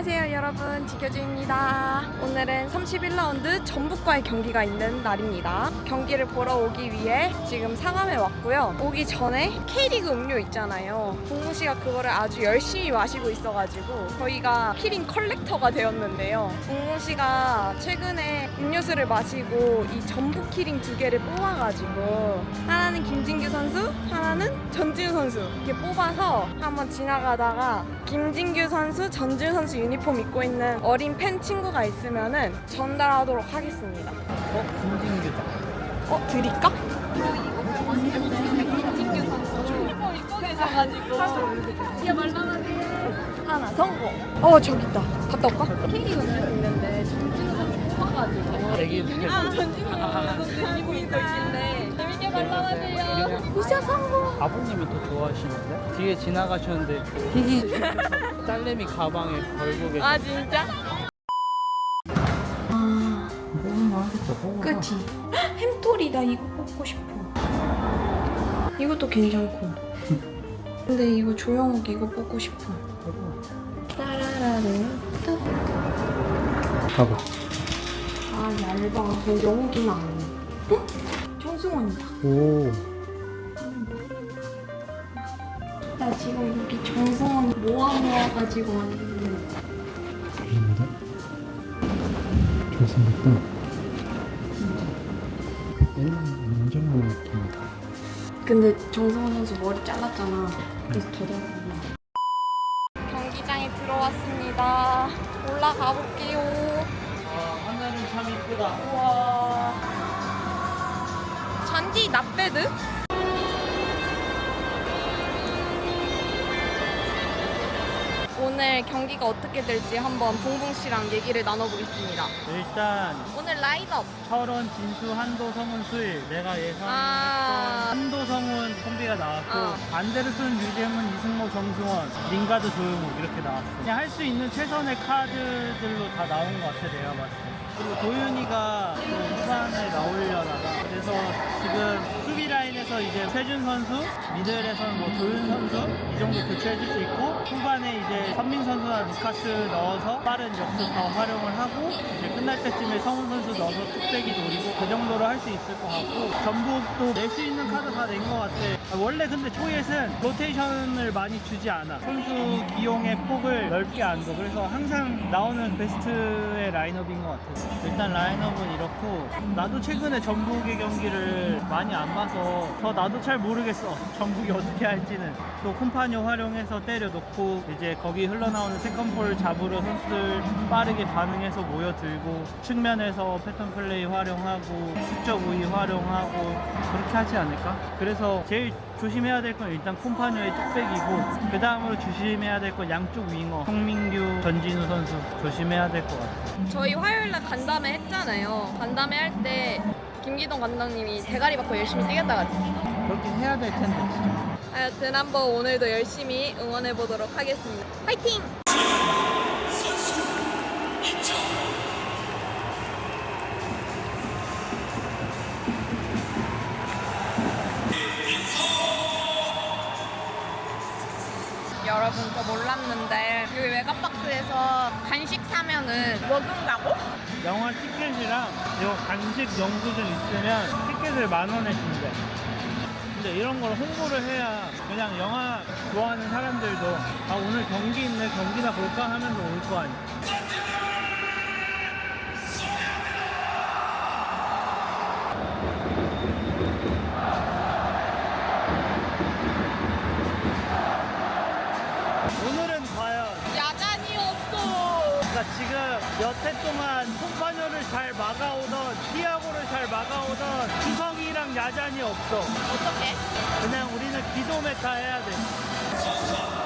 안녕하세요 여러분. 지켜주입니다. 오늘은 31라운드 전북과의 경기가 있는 날입니다. 경기를 보러 오기 위해 지금 상암에 왔고요. 오기 전에 K리그 음료 있잖아요. 국무 씨가 그거를 아주 열심히 마시고 있어가지고 저희가 키링 컬렉터가 되었는데요. 국무 씨가 최근에 음료수를 마시고 이 전북 키링 두 개를 뽑아가지고 하나는 김진규 선수 하나는 전지우 선수 이렇게 뽑아서 한번 지나가다가 김진규 선수, 전지우 선수 유니폼 입고 있는 어린 팬 친구가 있으면은 전달하도록 하겠습니다. 어? 김진규다. 어 드릴까? 김진규 선수 유니폼 입고 계셔가지고 이게 말랑하게 하나 성공. 어 저기 있다. 갔다 올까? K리그 음료수 있는데 전지우 선수 뽑아가지고. 아 전지우 선수 유니폼 입고 있는데 말랑하세요. 미션 성공. 아버님이 또 좋아하시는데? 뒤에 지나가셨는데 히히 딸내미 가방에 걸고 계시 아 진짜? 아 그치? 햄토리 나 이거 뽑고 싶어. 이것도 괜찮고 근데 이거 조영욱 이거 뽑고 싶어. 따라라르 가봐 아 얇아. 근데 영욱이는 아니야 어? 정승원이다. 오. 나 지금 여기 정승원 모아 모아가지고 왔는데 좋은데? 잘생겼다 옛날 민정부 느낌 근데 정승원 선수 머리 잘랐잖아. 그래서 더 잘랐네 경기장에 들어왔습니다. 올라가 볼게요. 아 하늘은 참 이쁘다. 우와 잔디 납배드? 오늘 경기가 어떻게 될지 한번 봉봉 씨랑 얘기를 나눠보겠습니다. 일단 오늘 라인업 철원, 진수, 한도, 성훈, 수일 내가 예상했던 아. 한도, 성훈 콤비가 나왔고 어. 안데르슨, 유재문, 이승모, 정승원, 링가드, 조용욱 이렇게 나왔어 그냥 할 수 있는 최선의 카드들로 다 나온 것 같아 내가 봤을 때 그리고 도윤이가 또 후반에 나오려다가 그래서 지금 수비 라인에서 이제 최준 선수 미들에서는 뭐 도윤 선수 이 정도 교체해줄 수 있고 후반에 이제 선민 선수나 루카스 넣어서 빠른 역습 더 활용을 하고 이제 끝날 때쯤에 성훈 선수 넣어서 뚝배기 노리고 그 정도로 할 수 있을 것 같고 전북도 낼 수 있는 카드 다 낸 것 같아 아, 원래 근데 초이엣은 로테이션을 많이 주지 않아. 선수 기용의 폭을 넓게 안둬 그래서 항상 나오는 베스트의 라인업인 것 같아 일단 라인업은 이렇고 나도 최근에 전북의 경기를 많이 안 봐서 더 나도 잘 모르겠어. 전북이 어떻게 할지는. 또 콤파뇨 활용해서 때려놓고 이제 거기 흘러나오는 세컨볼 잡으러 선수들 빠르게 반응해서 모여들고 측면에서 패턴 플레이 활용하고 수적 우위 활용하고 그렇게 하지 않을까? 그래서 제일 조심해야 될 건 일단 콤파뇨의 뚝배기고 그 다음으로 조심해야 될 건 양쪽 윙어 송민규, 전진우 선수 조심해야 될 것 같아요 저희 화요일날 간담회 했잖아요. 간담회 할 때 김기동 감독님이 대가리 받고 열심히 뛰겠다 그랬어요. 그렇게 해야 될 텐데 진짜 하여튼 한번 오늘도 열심히 응원해 보도록 하겠습니다. 화이팅! 여러분 저 몰랐는데 여기 외곽박스에서 간식 사면은 먹은다고? 영화 티켓이랑 이거 간식 영수증 있으면 티켓을 만 원에 준대. 근데 이런 걸 홍보를 해야 그냥 영화 좋아하는 사람들도 아 오늘 경기 있네 경기나 볼까 하면서 올 거 아니야. 지금 몇해 동안 콤파뇨를 잘 막아오던 티아고를 잘 막아오던 주성이랑 야잔이 없어 어떻게? 그냥 우리는 기도 메타 해야 돼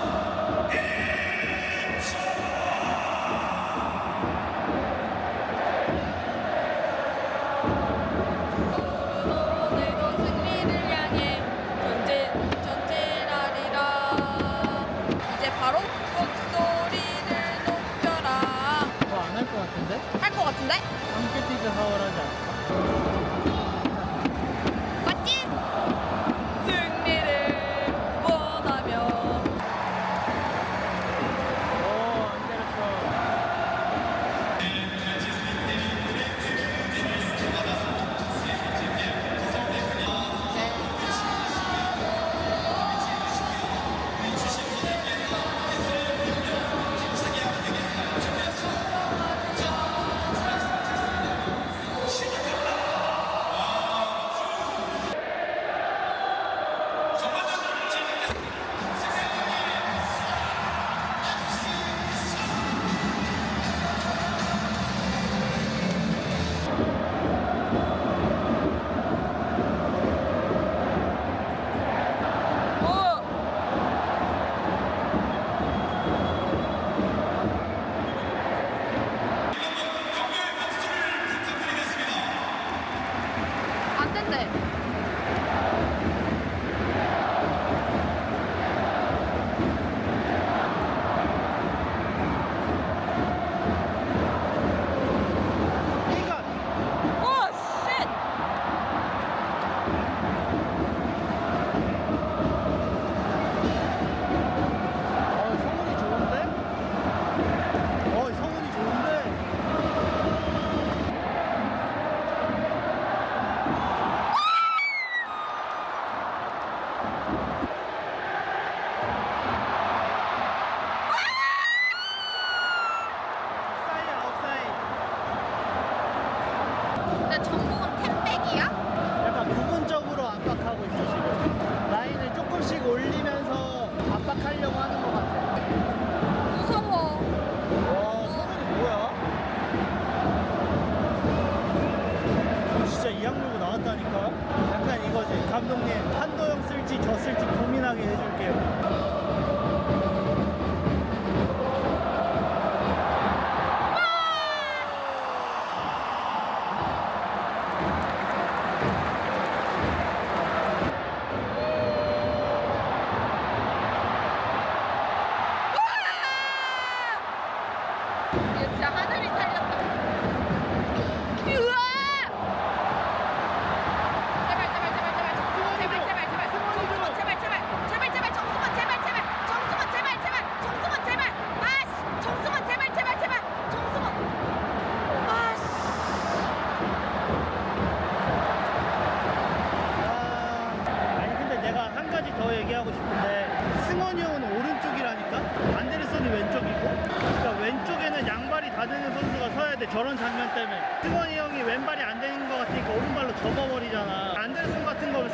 이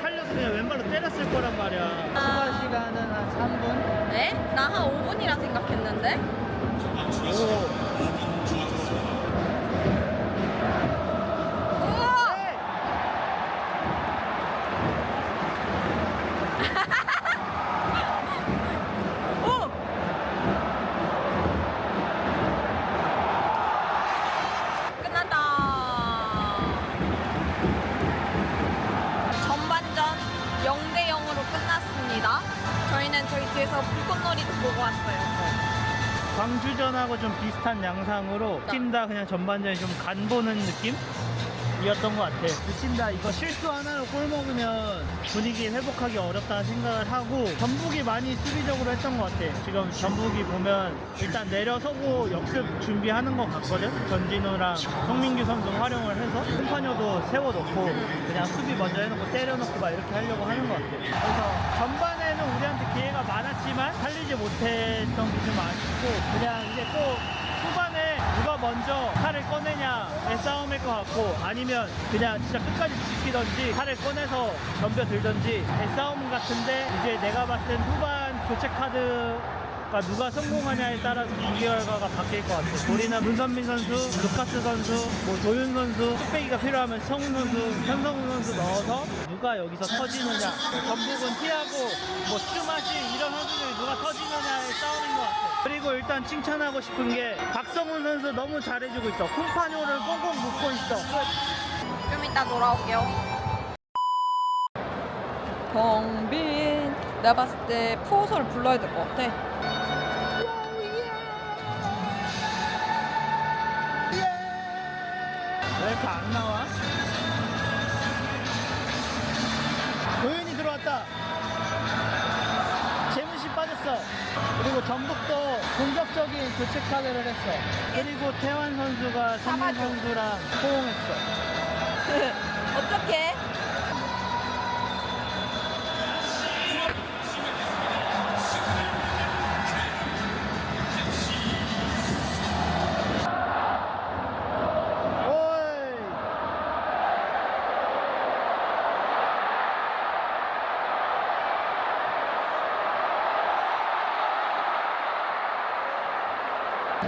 살려서 그냥 왼발로 때렸을 거란 말이야. 추가 시간은 한 3분? 네? 나 한 5분이라 생각했는데? 오 보고 왔어요. 광주전하고 좀 비슷한 양상으로 팀 다 그냥 전반전에 좀간 보는 느낌? 이었던 것 같아. 팀다 이거 실수 하나로 골 먹으면 분위기 회복하기 어렵다는 생각을 하고 전북이 많이 수비적으로 했던 것 같아. 지금 전북이 보면 일단 내려서고 역습 준비하는 것 같거든. 전진우랑 송민규 선수 활용을 해서 콤파뇨도 세워놓고 그냥 수비 먼저 해놓고 때려놓고 막 이렇게 하려고 하는 것 같아. 그래서 전반에는 우리한테 기회가 많았지만 살리지 못했던 게 좀 아쉽고 그냥 이제 누가 먼저 칼을 꺼내냐의 싸움일 것 같고 아니면 그냥 진짜 끝까지 지키던지 칼을 꺼내서 덤벼들던지의 싸움 같은데 이제 내가 봤을 땐 후반 교체 카드가 누가 성공하냐에 따라서 경기 결과가 바뀔 것 같아. 우리는 문선민 선수, 루카스 선수, 뭐 조윤 선수, 뚝배기가 필요하면 성훈 선수, 현성훈 선수 넣어서 누가 여기서 터지느냐. 뭐 전북은 티하고 뭐 슈마시 이런 선수들이 누가 터지느냐의 싸움인 것 같아. 그리고 일단 칭찬하고 싶은 게 박성훈 선수 너무 잘해주고 있어. 쿵파뇨를 꽁꽁 묶고 있어. 좀 이따 돌아올게요. 경빈. 내가 봤을 때 푸호소를 불러야 될 것 같아. 왜 이렇게 안 나와? 그리고 전북도 공격적인 교체 카드를 했어. 그리고 태환 선수가 잡아줘. 선수랑 호응했어. 어떻게?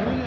도현이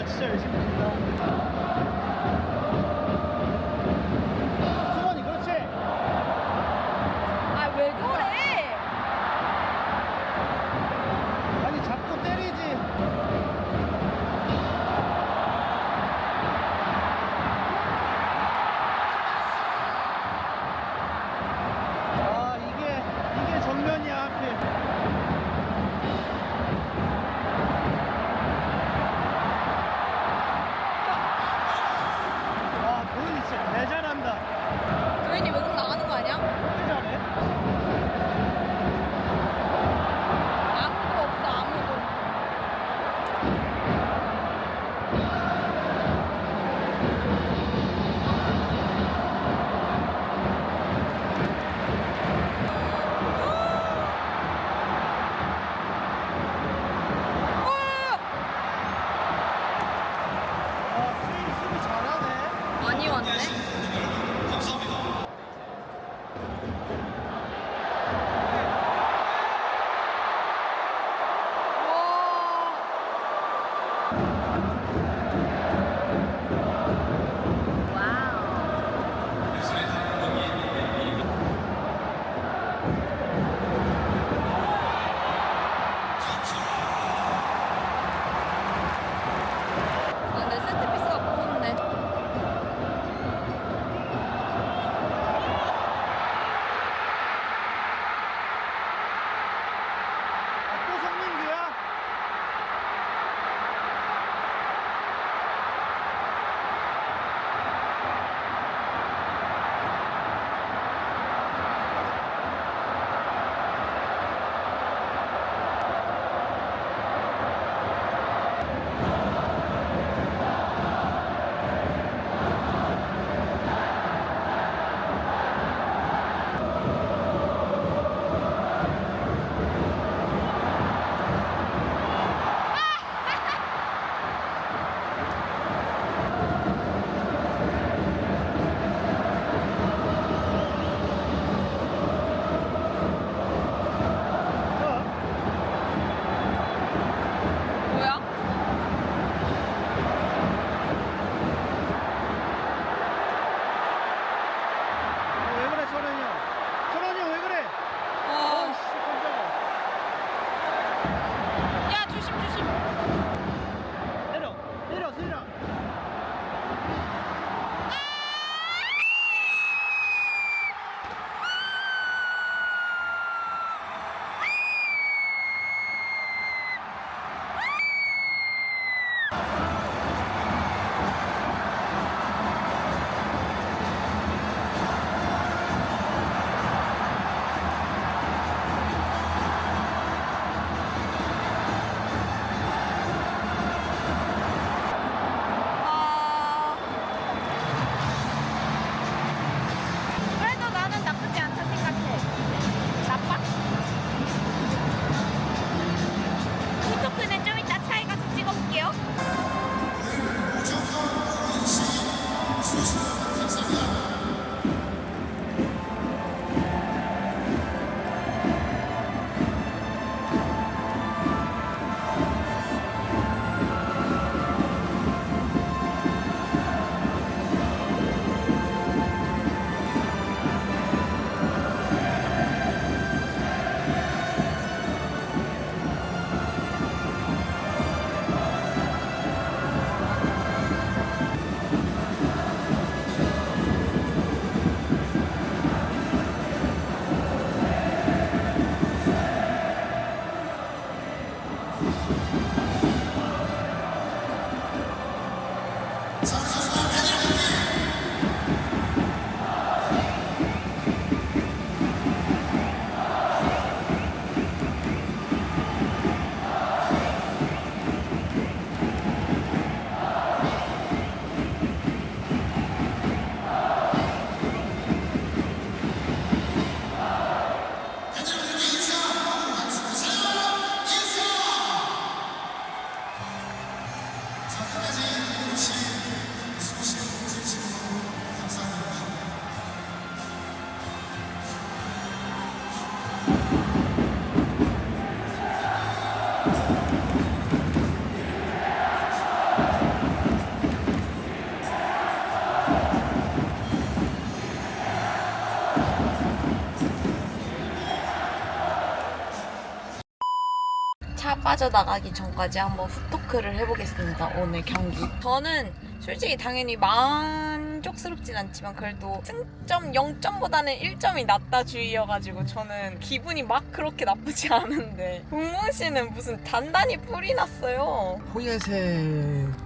빠져나가기 전까지 한번 푸토크를 해보겠습니다. 오늘 경기. 저는 솔직히 당연히 만족스럽진 않지만 그래도 승점 0점보다는 1점이 낫다 주의여가지고 저는 기분이 막 그렇게 나쁘지 않은데 동문 씨는 무슨 단단히 뿔이 났어요. 포예의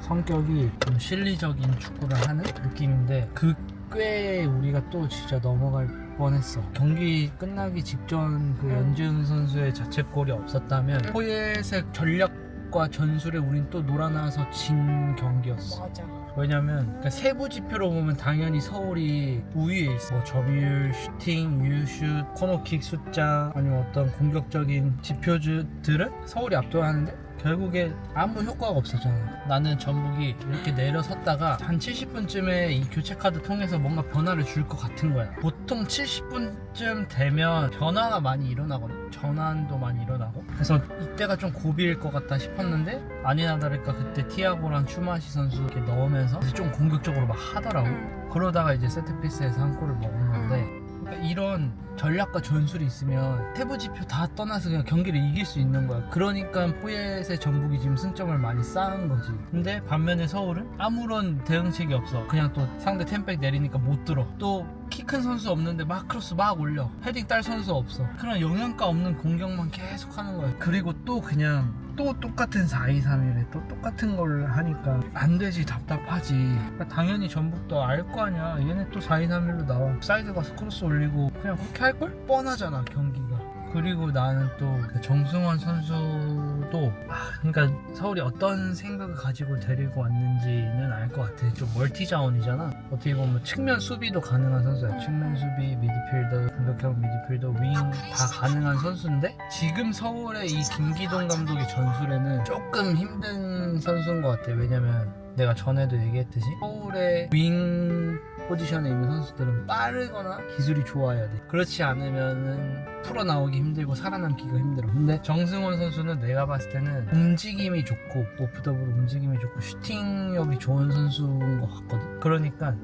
성격이 좀 실리적인 축구를 하는 느낌인데 그 꽤 우리가 또 진짜 넘어갈 뻔했어. 경기 끝나기 직전 그 연지은 선수의 자책골이 없었다면 포예의 전략과 전술에 우린 또 놀아나서 진 경기였어. 맞아. 왜냐면 그러니까 세부 지표로 보면 당연히 서울이 우위에 있어. 뭐 점유율, 슈팅, 유슛, 코너킥 숫자 아니면 어떤 공격적인 지표들은 서울이 압도하는데 결국에 아무 효과가 없었잖아. 나는 전북이 이렇게 내려섰다가 한 70분쯤에 이 교체 카드 통해서 뭔가 변화를 줄 것 같은 거야. 보통 70분쯤 되면 변화가 많이 일어나거든. 전환도 많이 일어나고. 그래서 이때가 좀 고비일 것 같다 싶었는데 아니나 다를까 그때 티아고랑 추마시 선수 이렇게 넣으면서 좀 공격적으로 막 하더라고. 음. 그러다가 이제 세트피스에서 한 골을 먹은 건데 그러니까 이런 전략과 전술이 있으면 세부 지표 다 떠나서 그냥 경기를 이길 수 있는 거야. 그러니까 포예의 전북이 지금 승점을 많이 쌓은 거지. 근데 반면에 서울은 아무런 대응책이 없어. 그냥 또 상대 템백 내리니까 못 들어. 또 키큰 선수 없는데 막 크로스 막 올려. 헤딩 딸 선수 없어. 그런 영양가 없는 공격만 계속 하는 거야. 그리고 또 그냥 또 똑같은 4-2-3-1에 또 똑같은 걸 하니까 안 되지 답답하지. 그러니까 당연히 전북도 알 거 아니야. 얘네 또 4-2-3-1로 나와. 사이드 가서 크로스 올리고 그냥 그렇게 할걸? 뻔하잖아 경기가 그리고 나는 또 그 정승환 선수도 아, 그러니까 서울이 어떤 생각을 가지고 데리고 왔는지는 알 것 같아. 좀 멀티 자원이잖아. 어떻게 보면 측면 수비도 가능한 선수야. 측면 수비 미드필더 공격형 미드필더 윙 다 가능한 선수인데 지금 서울의 이 김기동 감독의 전술에는 조금 힘든 선수인 것 같아. 왜냐면 내가 전에도 얘기했듯이 서울의 윙 포지션에 있는 선수들은 빠르거나 기술이 좋아야 돼. 그렇지 않으면은 풀어 나오기 힘들고 살아남기가 힘들어. 근데 정승원 선수는 내가 봤을 때는 움직임이 좋고 오프 더블 움직임이 좋고 슈팅력이 좋은 선수인 것 같거든. 그러니까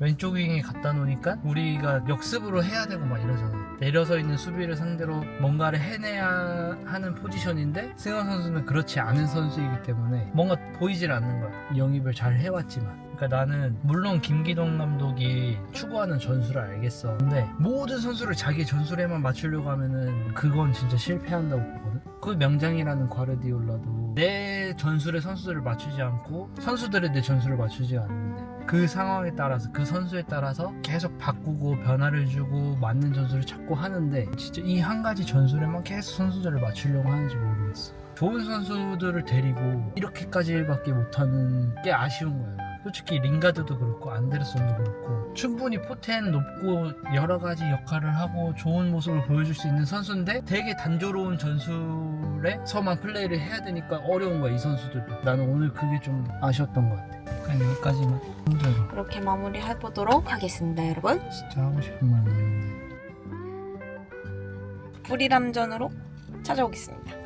왼쪽 윙에 갖다 놓으니까 우리가 역습으로 해야 되고 막 이러잖아. 내려서 있는 수비를 상대로 뭔가를 해내야 하는 포지션인데 승현 선수는 그렇지 않은 선수이기 때문에 뭔가 보이질 않는 거야. 영입을 잘 해왔지만. 그러니까 나는 물론 김기동 감독이 추구하는 전술을 알겠어. 근데 모든 선수를 자기 전술에만 맞추려고 하면은 그건 진짜 실패한다고 보거든. 그 명장이라는 과르디올라도 내 전술에 선수들을 맞추지 않고 선수들의 내 전술을 맞추지 않는데 그 상황에 따라서 그 선수에 따라서 계속 바꾸고 변화를 주고 맞는 전술을 찾고 하는데 진짜 이 한 가지 전술에만 계속 선수들을 맞추려고 하는지 모르겠어. 좋은 선수들을 데리고 이렇게까지밖에 못하는 게 아쉬운 거예요. 솔직히 링가드도 그렇고 안데르손도 그렇고 충분히 포텐 높고 여러 가지 역할을 하고 좋은 모습을 보여줄 수 있는 선수인데 되게 단조로운 전술에서만 플레이를 해야 되니까 어려운 거야 이 선수들도. 나는 오늘 그게 좀 아쉬웠던 것 같아. 그냥 여기까지만. 힘들어. 그렇게 마무리해보도록 하겠습니다, 여러분. 진짜 하고 싶은 말 많은데. 불이람전으로 찾아오겠습니다.